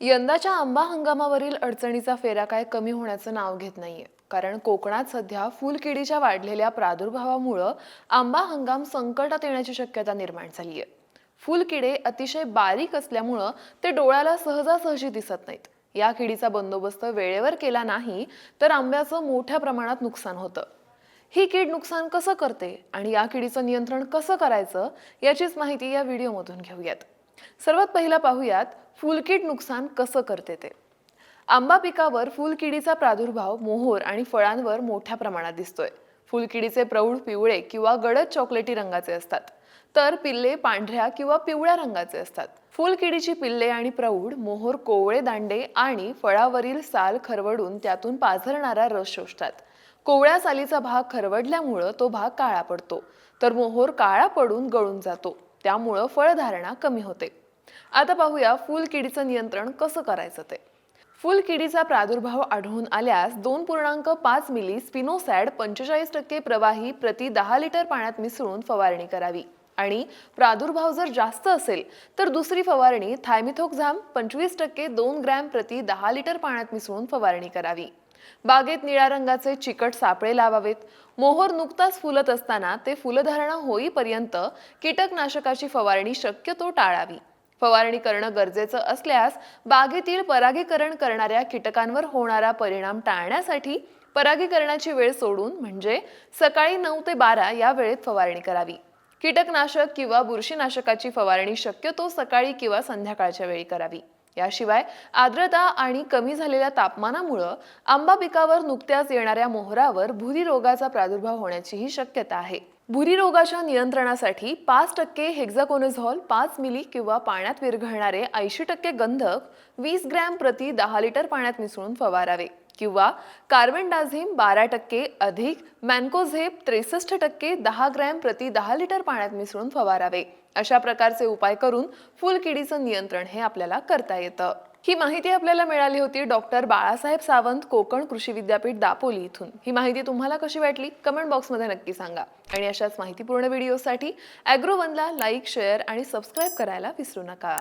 यंदाच्या आंबा हंगामावरील अडचणीचा फेरा काय कमी होण्याचं नाव घेत नाहीये. कारण कोकणात सध्या फुलकिडीच्या वाढलेल्या प्रादुर्भावामुळं आंबा हंगाम संकटात येण्याची शक्यता निर्माण झाली आहे फुलकिडे अतिशय बारीक असल्यामुळं ते डोळ्याला सहजासहजी दिसत नाहीत. या किडीचा बंदोबस्त वेळेवर केला नाही तर आंब्याचं मोठ्या प्रमाणात नुकसान होतं. ही कीड नुकसान कसं करते आणि या किडीचं नियंत्रण कसं करायचं याचीच माहिती या व्हिडिओमधून घेऊयात. सर्वात पहिला पाहूयात फुलकीड नुकसान कसं करते ते? आंबा पिकावर फुलकिडीचा प्रादुर्भाव मोहोर आणि फळांवर मोठ्या प्रमाणात दिसतोय. फुलकिडीचे प्रौढ पिवळे किंवा गडद चॉकलेटी रंगाचे असतात. तर पिल्ले पांढऱ्या किंवा पिवळ्या रंगाचे असतात. फुलकिडीची पिल्ले आणि प्रौढ मोहोर कोवळे दांडे आणि फळावरील साल खरवडून त्यातून पाझरणारा रस शोषतात. कोवळ्या सालीचा भाग खरवडल्यामुळं तो भाग काळा पडतो. तर मोहोर काळा पडून गळून जातो. त्यामुळं फळधारणा कमी होते. आता पाहूया फुलकिडीचं नियंत्रण कसं करायचं ते. फुलकिडीचा प्रादुर्भाव आढळून आल्यास दोन पूर्णांक पाच मिली स्पिनोसॅड पंचेचाळीस टक्के प्रवाही प्रति दहा लिटर पाण्यात मिसळून फवारणी करावी. आणि प्रादुर्भाव जर जास्त असेल तर दुसरी फवारणी थायमिथोक्झाम पंचवीस टक्के दोन ग्रॅम प्रति दहा लिटर पाण्यात मिसळून फवारणी करावी. बागेत निळ्या रंगाचे चिकट सापळे लावावेत. मोहोर नुकताच फुलत असताना ते फुलधारणा होईपर्यंत कीटकनाशकाची फवारणी शक्यतो टाळावी. फवारणी करणं गरजेचं असल्यास बागेतील परागीकरण करणाऱ्या कीटकांवर होणारा परिणाम टाळण्यासाठी परागीकरणाची वेळ सोडून म्हणजे सकाळी नऊ ते बारा या वेळेत फवारणी करावी. कीटकनाशक किंवा बुरशीनाशकाची फवारणी शक्यतो सकाळी किंवा संध्याकाळच्या वेळी करावी. याशिवाय आर्द्रता आणि कमी झालेल्या तापमानामुळं आंबा पिकावर नुकत्याच येणाऱ्या मोहरावर भुरी रोगाचा प्रादुर्भाव होण्याचीही शक्यता आहे. भुरी रोगाच्या नियंत्रणासाठी पाच टक्के हेक्झाकोनेझॉल पाच मिली किंवा पाण्यात विरघळणारे ऐंशी टक्के गंधक वीस ग्रॅम प्रति दहा लिटर पाण्यात मिसळून फवारावे. किंवा कार्बनडाझिम बारा टक्के अधिक मॅन्कोझेप त्रेसष्ट टक्के दहा ग्रॅम प्रति दहा लिटर पाण्यात मिसळून फवारावे. अशा प्रकारचे उपाय करून फुलकिडीचं नियंत्रण हे आपल्याला करता येतं. ही माहिती आपल्याला मिळाली होती डॉक्टर बाळासाहेब सावंत कोकण कृषी विद्यापीठ दापोली इथून. ही माहिती तुम्हाला कशी वाटली? कमेंट बॉक्समध्ये नक्की सांगा. आणि अशाच माहितीपूर्ण व्हिडिओसाठी ॲग्रोवनला लाईक शेअर आणि सबस्क्राईब करायला विसरू नका.